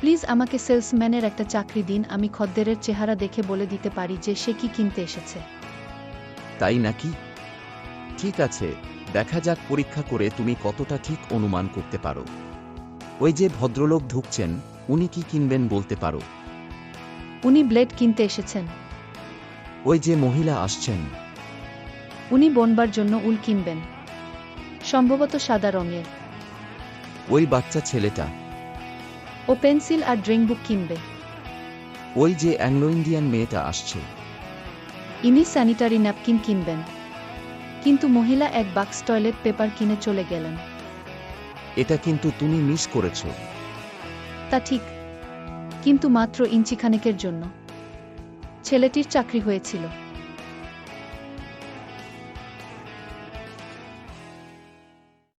Please আমাকে সেলসম্যানের একটা চাকরি দিন আমি খদ্দেরের চেহারা দেখে বলে দিতে পারি যে সে কি কিনতে এসেছে। তাই নাকি? ঠিক আছে দেখা যাক পরীক্ষা করে তুমি কতটা ঠিক অনুমান করতে পারো। ওই যে ভদ্রলোক ঢুকছেন উনি কি কিনবেন বলতে পারো? উনি ব্লেড কিনতে এসেছেন। ওই যে মহিলা আসছেন। উনি বনবার জন্য উল কিনবেন। সম্ভবত সাদা রঙের। ওই বাচ্চা ছেলেটা। ও পেন্সিল আর ড্রিং বুক কিনবে। ওই যে অ্যাংলো ইন্ডিয়ান মেয়েটা আসছে। ইনি স্যানিটারি ন্যাপকিন কিনবেন। কিন্তু মহিলা এক বাক্স টয়লেট পেপার কিনে চলে গেলেন। এটা কিন্তু তুমি মিস করেছ। তা ঠিক কিন্তু মাত্র ইঞ্চিখানেকের জন্য। ছেলেটির চাকরি হয়েছিল।